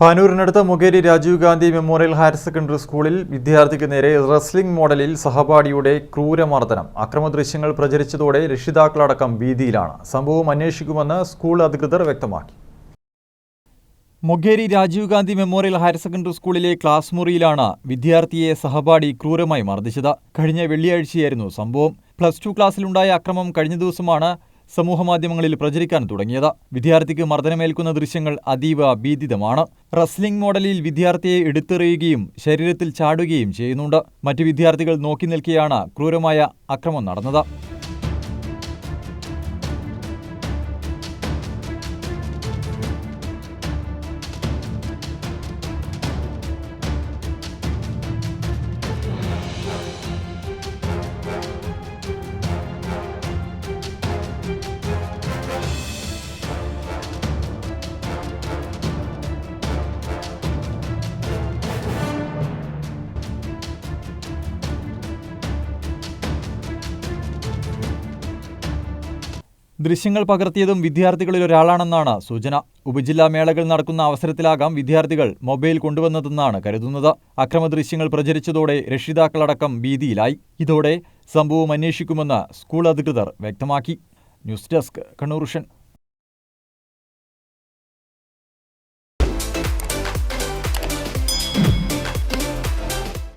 പാനൂരിനടുത്ത് Mukheri Rajiv Gandhi memorial higher secondary സ്കൂളിൽ വിദ്യാർത്ഥിക്ക് നേരെ റെസ്ലിംഗ് മോഡലിൽ സഹപാഠിയുടെ ക്രൂരമർദ്ദനം. അക്രമ ദൃശ്യങ്ങൾ പ്രചരിച്ചതോടെ രക്ഷിതാക്കളടക്കം ഭീതിയിലാണ്. സംഭവം അന്വേഷിക്കുമെന്ന് സ്കൂൾ അധികൃതർ വ്യക്തമാക്കി. Mukheri Rajiv Gandhi memorial higher secondary സ്കൂളിലെ ക്ലാസ് മുറിയിലാണ് വിദ്യാർത്ഥിയെ സഹപാഠി ക്രൂരമായി മർദ്ദിച്ചത്. കഴിഞ്ഞ വെള്ളിയാഴ്ചയായിരുന്നു സംഭവം. പ്ലസ് ടു ക്ലാസ്സിലുണ്ടായ അക്രമം കഴിഞ്ഞ ദിവസമാണ് സമൂഹമാധ്യമങ്ങളിൽ പ്രചരിക്കാൻ തുടങ്ങിയത്. വിദ്യാർത്ഥിക്ക് മർദ്ദനമേൽക്കുന്ന ദൃശ്യങ്ങൾ അതീവ ഭീതിതമാണ്. റസ്ലിംഗ് മോഡലിൽ വിദ്യാർത്ഥിയെ എടുത്തെറിയുകയും ശരീരത്തിൽ ചാടുകയും ചെയ്യുന്നുണ്ട്. മറ്റ് വിദ്യാർത്ഥികൾ നോക്കി നിൽക്കെയാണ് ക്രൂരമായ അക്രമം നടന്നത്. ദൃശ്യങ്ങൾ പകർത്തിയതും വിദ്യാർത്ഥികളിൽ ഒരാളാണെന്നാണ് സൂചന. ഉപജില്ലാ മേളകൾ നടക്കുന്ന അവസരത്തിലാകാം വിദ്യാർത്ഥികൾ മൊബൈൽ കൊണ്ടുവന്നതെന്നാണ് കരുതുന്നത്. അക്രമ ദൃശ്യങ്ങൾ പ്രചരിച്ചതോടെ രക്ഷിതാക്കളടക്കം ഭീതിയിലായി. ഇതോടെ സംഭവം അന്വേഷിക്കുമെന്ന് സ്കൂൾ അധികൃതർ വ്യക്തമാക്കി. News desk Kannur